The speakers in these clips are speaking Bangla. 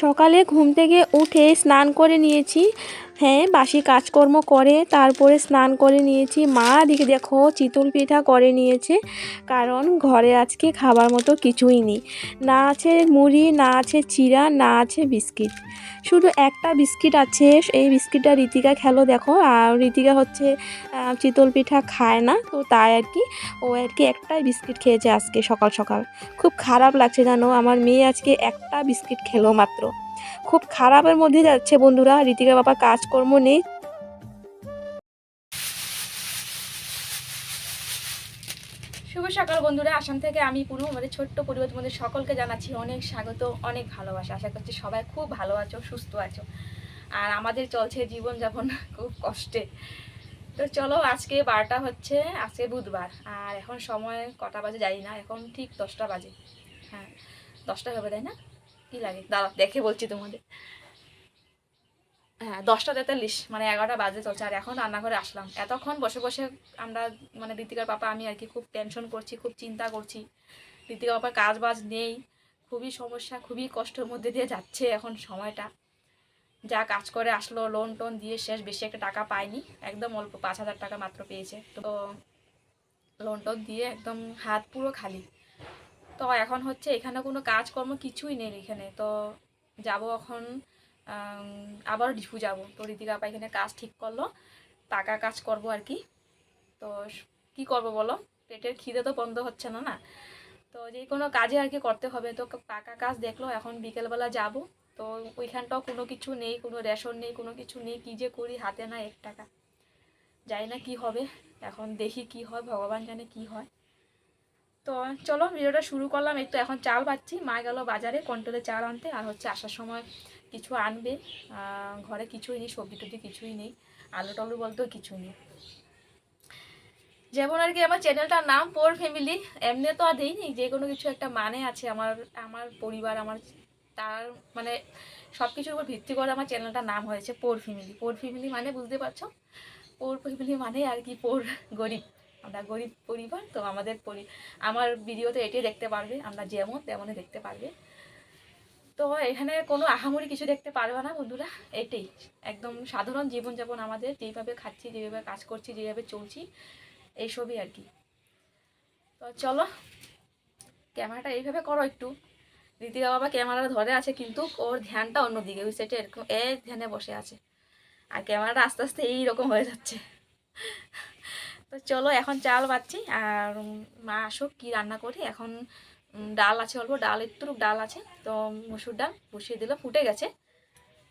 সকালে ঘুম থেকে উঠে স্নান করে নিয়েছি। হ্যাঁ বাসি কাজকর্ম করে, তারপরে স্নান করে নিয়েছি। মা দিকে দেখো, চিতল পিঠা করে নিয়েছে, কারণ ঘরে আজকে খাবার মতো কিছুই নেই। না আছে মুড়ি, না আছে চিরা না আছে বিস্কিট। শুধু একটা বিস্কিট আছে, এই বিস্কিটটা রীতিকা খেলো দেখো। আর রীতিকা হচ্ছে চিতল পিঠা খায় না, তো তাই আর কি। ও আর কি একটাই বিস্কিট খেয়েছে আজকে সকাল সকাল। খুব খারাপ লাগছে জানো, আমার মেয়ে আজকে একটা বিস্কিট খেলো মাত্র। খুব খারাপের মধ্যে যাচ্ছে বন্ধুরা। রীতিকা বাবা কাজকর্ম নেই। শুভ সকাল বন্ধুরা। আসাম থেকে আমি পুরো আমাদের ছোট্ট পরিবার তোমাদের সকলকে জানাচ্ছি অনেক স্বাগত, অনেক ভালোবাসা। আশা করছি সবাই খুব ভালো আছো, সুস্থ আছো। আর আমাদের চলছে জীবনযাপন খুব কষ্টে। তো চলো, আজকে বারোটা হচ্ছে, আজকে বুধবার। আর এখন সময় কটা বাজে জানি না, এখন ঠিক দশটা বাজে। হ্যাঁ দশটা হবে, তাই না? কি লাগে? দাঁড়া, দেখে বলছি তোমাদের। হ্যাঁ দশটা তেতাল্লিশ মানে এগারোটা বাজে চলছে, আর এখন রান্নাঘরে আসলাম। এতক্ষণ বসে বসে আমরা মানে ঋতিকার পাপা, আমি আর কি খুব টেনশন করছি, খুব চিন্তা করছি। ঋতিকা পাপার কাজ বাজ নেই, খুবই সমস্যা, খুবই কষ্টের মধ্যে দিয়ে যাচ্ছে এখন সময়টা। যা কাজ করে আসলো লোন টোন দিয়ে শেষ, বেশি একটা টাকা পায়নি একদম অল্প, পাঁচ হাজার টাকা মাত্র পেয়েছে। তো লোন টোন দিয়ে একদম হাত পুরো খালি। তো এখন হচ্ছে এখানে কোনো কাজকর্ম কিছুই নেই এখানে। তো যাব এখন আবার ডিফু যাব। তো ঋতিকা আপা এখানে কাজ ঠিক করল, টাকা কাজ করব আর কি। তো কি করব বলো? পেটের খিদে তো বন্ধ হচ্ছে না না? তো যে কোনো কাজে আর কি করতে হবে। তো পাকা কাজ দেখল, এখন বিকেলবেলা যাব। তো ওইখানটাও কোনো কিছু নেই, কোনো রেশন নেই, কোনো কিছু নেই। কী যে করি হাতে না এক টাকা। জানি না কি হবে, এখন দেখি কি হয়, ভগবান জানে কি হয়। তো চলো ভিডিওটা শুরু করলাম তো এখন চাল পাচ্ছি মা গেল বাজারে কন্ট্রোলে চাল আনতে, আর হচ্ছে আসার সময় কিছু আনবে। ঘরে কিছুই নেই, সবজি টবজি কিছুই নেই, আলু টালু বলতেও কিছু নেই। যেমন আর কি, আমার চ্যানেলটার নাম পোর ফ্যামিলি এমনি তো আর দেইনি যে কোনো কিছু একটা মানে আছে আমার আমার পরিবার, আমার তার মানে সব কিছুর উপর ভিত্তি করে আমার চ্যানেলটার নাম হয়েছে পোর ফ্যামিলি পোর ফ্যামিলি মানে বুঝতে পারছ? পোর ফ্যামিলি মানে আর কি পোর গরিব। আমরা গরিব পরিবার, তো আমাদের পরি, আমার ভিডিওতে এটাই দেখতে পারবে, আমরা যেমন তেমনই দেখতে পারবে। তো এখানে কোনো আহামরি কিছু দেখতে পারবে না বন্ধুরা, এটাই। একদম সাধারণ জীবনযাপন আমাদের যেইভাবে খাচ্ছি, যেভাবে কাজ করছি, যেভাবে চলছি, এইসবই আর কি। তো চলো, ক্যামেরাটা এইভাবে করো একটু। ঋতিকা বাবা ক্যামেরা ধরে আছে, কিন্তু ওর ধ্যানটা অন্যদিকে ওই সাইডে এরকম এ ধ্যানে বসে আছে। আর ক্যামেরাটা আস্তে আস্তে এইরকম হয়ে যাচ্ছে। তো চলো এখন চাল বাচ্ছি, আর মা আসুক কি রান্না করি। এখন ডাল আছে অল্প, ডাল একটু ডাল আছে, তো মুসুর ডাল বসিয়ে দিলে ফুটে গেছে।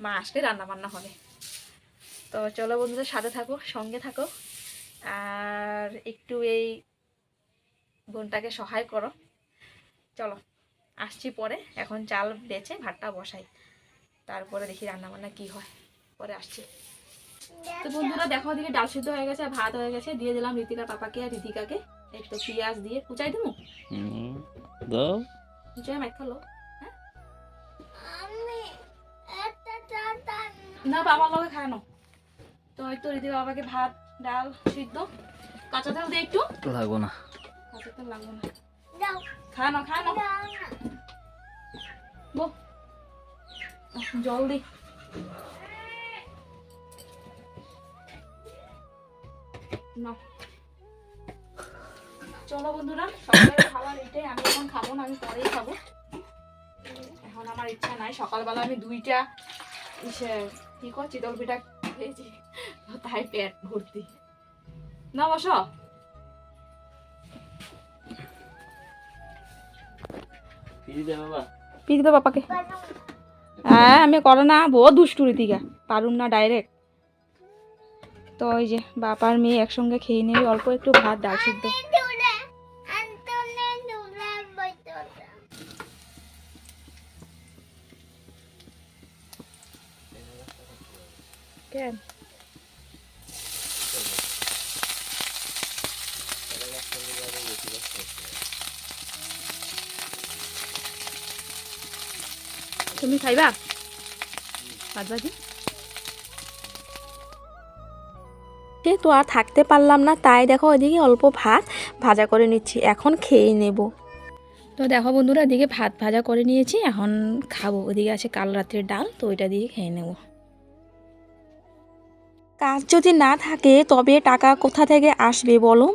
মা আসলে রান্না বান্না হবে। তো চলো বন্ধুদের সাথে থাকো, সঙ্গে থাকো, আর একটু এই বোনটাকে সহায় করো। চলো, আসছি পরে, এখন চাল বেচে ভাতটা বসাই। তারপরে দেখি রান্নাবান্না কি হয়। পরে আসছি। তো বন্ধুরা দেখো ওদিকে ডাল সিদ্ধ হয়ে গেছে ভাত হয়ে গেছে। দিয়ে দিলাম ঋতিকার পাপাকে আর ঋতিকাকে একটু পেঁয়াজ দিয়ে কুচাই দেবো? হুম, দাও। কুচাই মাইক খালো আমি না বাবার লগে খায় না। তো এই তো ঋতিকা বাবাকে ভাত ডাল সিদ্ধ। কাঁচা তেল দিয়ে একটু। লাগবো না। কাঁচা তেল লাগবে না। দাও। খায় না খায় না। বো। জল না। চলো বন্ধুরা সকালের খাবার এটাই আমি এখন খাব না আমি পরেই খাব। এখন আমার ইচ্ছা নাই সকালবেলা আমি দুইটা ইসে কি কর চিতল পিঠা খেয়েছি তাই পেট ভর্তি। না বসো। পিস দো পাপাকে হ্যাঁ আমি করো না বহু দুষ্টু রীতিকা পারুম না ডাইরেক্ট তো ওই যে বাপার মেয়ে একসঙ্গে খেয়ে নেবে অল্প একটু ভাত, ডাল সিদ্ধ। তুমি খাইবা? ভাত ভাজি? তো আর থাকতে পারলাম না, তাই দেখো ওইদিকে অল্প ভাত ভাজা করে নিচ্ছি, এখন খেয়ে নেব। তো দেখো বন্ধুরা, এদিকে ভাত ভাজা করে নিয়েছি, এখন খাব। ওদিকে আছে কাল রাত্রের ডাল, তো ওইটা দিয়ে খেয়ে নেব। কাজ যদি না থাকে, তবে টাকা কোথা থেকে আসবে বলো?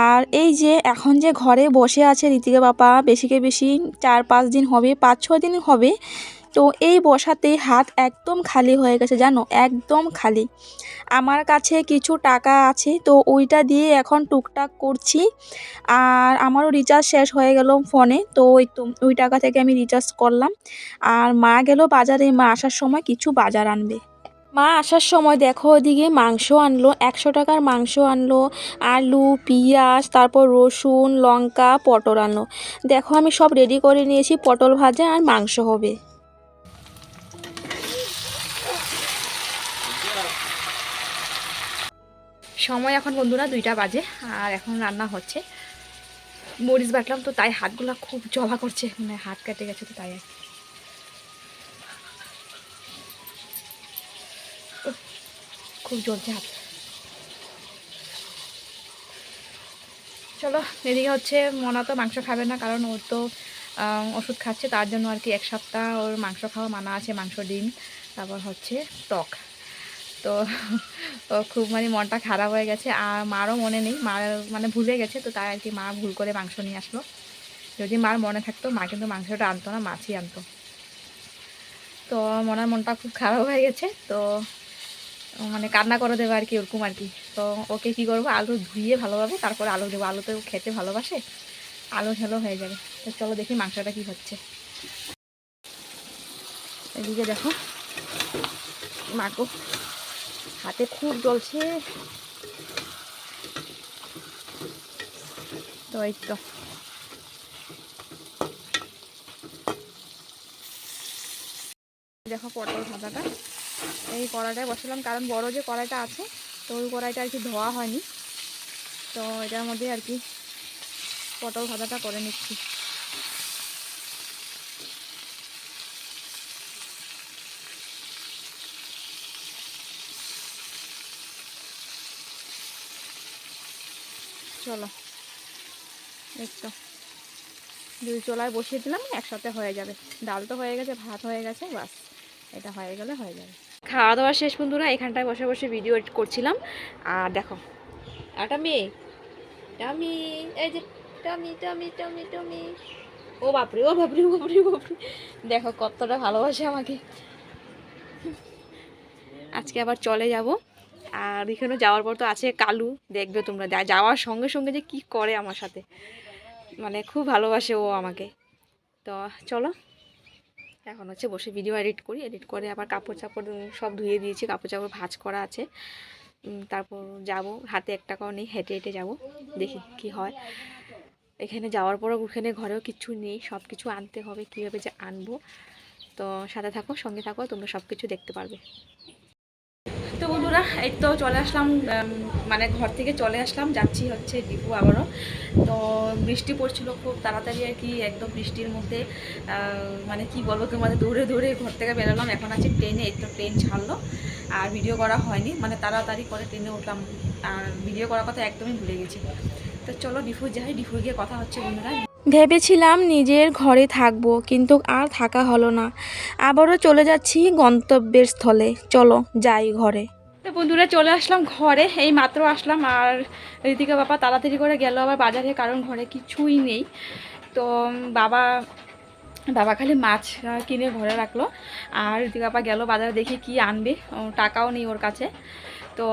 আর এই যে এখন যে ঘরে বসে আছে ঋতিকা বাবা, বেশিকে বেশি চার পাঁচ দিন হবে, পাঁচ ছ দিন হবে তো এই বসাতে হাত একদম খালি হয়ে গেছে জানো, একদম খালি। আমার কাছে কিছু টাকা আছে, তো ওইটা দিয়ে এখন টুকটাক করছি। আর আমারও রিচার্জ শেষ হয়ে গেল ফোনে, তো ওই তো, ওই টাকা থেকে আমি রিচার্জ করলাম। আর মা গেল বাজারে, মা আসার সময় কিছু বাজার আনবে। মা আসার সময় দেখো ওদিকে মাংস আনলো, একশো টাকার মাংস আনলো, আলু, পেঁয়াজ, তারপর রসুন, লঙ্কা, পটল আনলো। দেখো আমি সব রেডি করে নিয়েছি, পটল ভাজা আর মাংস হবে। সময় এখন বন্ধুরা দুইটা বাজে, আর এখন রান্না হচ্ছে। মরিচ বাটলাম তো তাই হাতগুলো খুব জবা করছে মানে হাত কেটে গেছে তো তাই আর খুব জ্বলছে হাত। চলো, এদিকে হচ্ছে মনা তো মাংস খাবে না, কারণ ওর তো ওষুধ খাচ্ছে, তার জন্য আর কি এক সপ্তাহ ওর মাংস খাওয়া মানা আছে, মাংস ডিম, তারপর হচ্ছে টক। তো খুব মানে মনটা খারাপ হয়ে গেছে। আর মারও মনে নেই। মার মানে ভুলে গেছে, তো তাই আর কি মা ভুল করে মাংস নিয়ে আসলো। যদি মার মনে থাকতো, মা কিন্তু মাংসটা আনতো না, মাছই আনতো। তো মনার মনটা খুব খারাপ হয়ে গেছে, তো মানে কান্না করে দেবে আর কি, ওরকম আর কি। তো ওকে কি করব? আলু ধুয়ে ভালোভাবে, তারপরে আলু দেবো। আলু তো খেতে ভালোবাসে। আলু ঝালো হয়ে যাবে। তো চলো দেখি মাংসটা কি হচ্ছে। এদিকে দেখো মাকো হাতে খুব জ্বলছে। তো এই তো। দেখো পটল ভাজাটা। এই কড়াইটায় বসালাম, কারণ বড় যে কড়াইটা আছে, তো ওই কড়াইটা আর কি ধোয়া হয়নি। তো এটার মধ্যে আর কি পটল ভাজাটা করে নিচ্ছি। চলো। তো। দুই চলায় বসিয়ে দিলাম, একসাথে হয়ে যাবে। ডাল তো হয়ে গেছে, ভাত হয়ে গেছে, বাস। এটা হয়ে গেলে হয়ে যাবে। খাওয়া দাওয়া শেষ বন্ধুরা, এখানটায় বসে বসে ভিডিও এডিট করছিলাম। আর দেখো। একটা মেয়ে টামি? এই যে টামি টামি টামি টামি। ও বাপরে ও বাপরে ও বাপরে বাপরে। দেখো কতটা ভালোবাসে আমাকে। আজকে আবার চলে যাব। আর এখানে যাওয়ার পর তো আছে কালু, দেখবে তোমরা। যাওয়ার সঙ্গে সঙ্গে যে কি করে আমার সাথে। মানে খুব ভালোবাসে ও আমাকে। তো চলো, এখন হচ্ছে বসে ভিডিও এডিট করি। এডিট করে আবার কাপড় চাপড় সব ধুয়ে দিয়েছি। কাপড় চাপড় ভাঁজ করা আছে। তারপর যাব। হাতে এক টাকাও নেই, হেঁটে হেঁটে যাব। দেখি কি হয়। এখানে যাওয়ার পরও ওখানে ঘরেও কিছু নেই। সব কিছু আনতে হবে, কীভাবে যে আনব। তো সাথে থাকো, সঙ্গে থাকো, তোমরা সব কিছু দেখতে পারবে। বন্ধুরা এই তো চলে আসলাম মানে ঘর থেকে চলে আসলাম, যাচ্ছি হচ্ছে ডিপু আবারও। তো বৃষ্টি পড়ছিল খুব তাড়াতাড়ি আর কি, একদম বৃষ্টির মধ্যে মানে কি বলব তোমাদের, দৌড়ে দৌড়ে ঘর থেকে বেরোলাম, এখন আছে ট্রেনে, এই তো ট্রেন ছাড়লো, আর ভিডিও করা হয়নি মানে তাড়াতাড়ি করে ট্রেনে উঠলাম, আর ভিডিও করার কথা একদমই ভুলে গেছি। তো চলো ডিফু যাই ডিফু গিয়ে কথা হচ্ছে বন্ধুরা। ভেবেছিলাম নিজের ঘরে থাকব, কিন্তু আর থাকা হলো না। আবারও চলে যাচ্ছি গন্তব্যের স্থলে, চলো যাই ঘরে। তো বন্ধুরা চলে আসলাম ঘরে, এই মাত্র আসলাম আর ঋতিকা বাবা তাড়াতাড়ি করে গেল আবার বাজারে, কারণ ঘরে কিছুই নেই। তো বাবা বাবা খালি মাছ কিনে ঘরে রাখল। আর ঋতিকা বাবা গেল বাজারে দেখি কি আনবে টাকাও নেই ওর কাছে। তো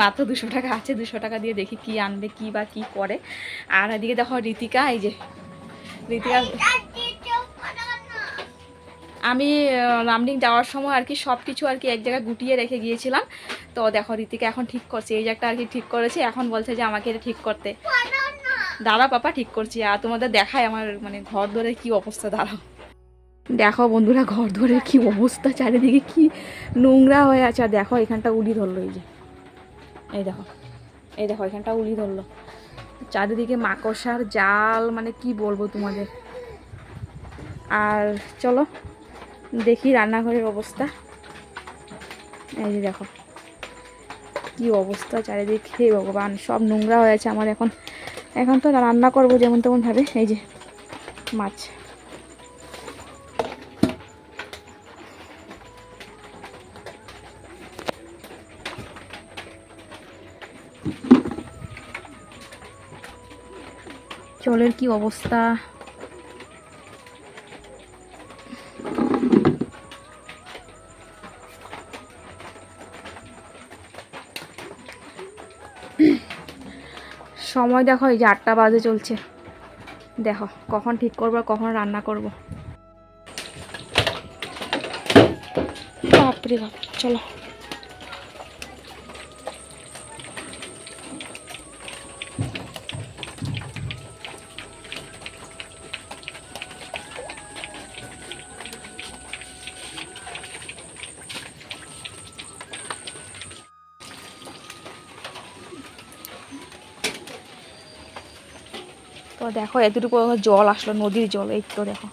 মাত্র দুশো টাকা আছে, দুশো টাকা দিয়ে দেখি কি আনবে, কি বা কি করে। আর এদিকে দেখো ঋতিকা এই যে ঋতিকা আমি রামডিং যাওয়ার সময় আর কি সব কিছু আর কি এক জায়গায় গুটিয়ে রেখে গিয়েছিলাম। তো দেখো রীতিকা এখন ঠিক করছে। এই যে একটা আর কি ঠিক করেছে, এখন বলছে যে আমাকে এটা ঠিক করতে। দাঁড়া পাপা, ঠিক করছি। আর তোমাদের দেখায় আমার মানে ঘর ধরে কি অবস্থা, দাঁড়াও। দেখো বন্ধুরা, ঘর ধরে কি অবস্থা, চারিদিকে কি নোংরা হয়ে আছে। আর দেখো, এখানটা উলি ধরলো, এই যে। এই দেখো এই দেখো, এখানটা উলি ধরলো। চারিদিকে মাকড়সার জাল মানে কি বলব তোমাদের। আর চলো, দেখি রান্নাঘরের অবস্থা। এই যে দেখো। কি অবস্থা চারিদিক, ভগবান, সব নোংরা হয়েছে আমার এখন। এখন তো রান্না করব যেমন তেমন ভাবে, এই যে মাছ। জলের কি অবস্থা? সময় দেখো, এই যে আটটা বাজে চলছে। দেখো, কখন ঠিক করব আর কখন রান্না করব। বাপরে বাপ, চলো। দেখো, এতটুকু জল আসলো, নদীর জল, এই তো দেখো।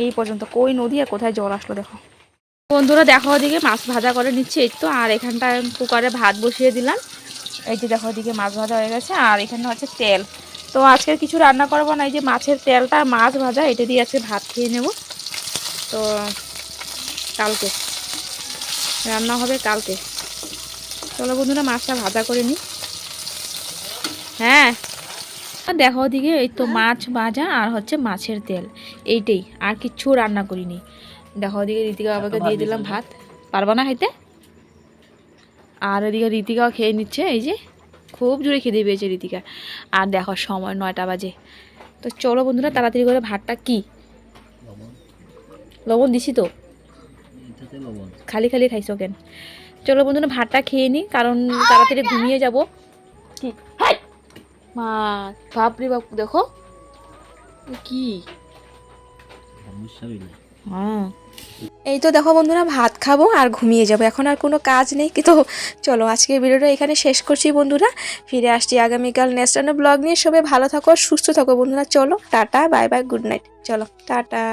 এই পর্যন্ত, কই নদী আর কোথায় জল আসলো দেখো। বন্ধুরা, দেখো ওদিকে মাছ ভাজা করে নিচ্ছে, এই তো, আর এখানটায় কুকারে ভাত বসিয়ে দিলাম। এই যে দেখো ওদিকে মাছ ভাজা হয়ে গেছে, আর এখানে হচ্ছে তেল। তো আজকে কিছু রান্না করব না, এই যে মাছের তেলটা, মাছ ভাজা, এটা দিয়ে আজকে ভাত খেয়ে নেব। তো কালকে, রান্না হবে কালকে। চলো বন্ধুরা, মাছটা ভাজা করে নিই। হ্যাঁ। দেখো ওদিকে এই তো মাছ ভাজা আর হচ্ছে মাছের তেল। এইটাই আর কিচ্ছু রান্না করিনি। দেখো ওদিকে ঋতিকা বাবাকে দিয়ে দিলাম ভাত। পারবা না খাইতে? আর ওদিকে ঋতিকাও খেয়ে নিচ্ছে এই যে খুব জোরে খেতে পেয়েছে ঋতিকা আর দেখো সময় নয়টা বাজে। তো চলো বন্ধুরা তাড়াতাড়ি করে ভাতটা কি? লবণ দিছি তো? খালি খালি খাইছো কেন? চলো বন্ধুরা ভাতটা খেয়ে নিই কারণ তাড়াতাড়ি ঘুমিয়ে যাব। কি? মা, বাপরে বাপ, দেখো। কি? এই তো দেখো বন্ধুরা, ভাত খাব আর ঘুমিয়ে যাব। এখন আর কোনো কাজ নেই, কিন্তু চলো আজকের ভিডিওটা এখানে শেষ করছি বন্ধুরা। ফিরে আসছি আগামীকাল নেক্সট ব্লগ নিয়ে। সবাই ভালো থাকো, সুস্থ থাকো বন্ধুরা। চলো, tata, bye bye, good night. চলো, টাটা।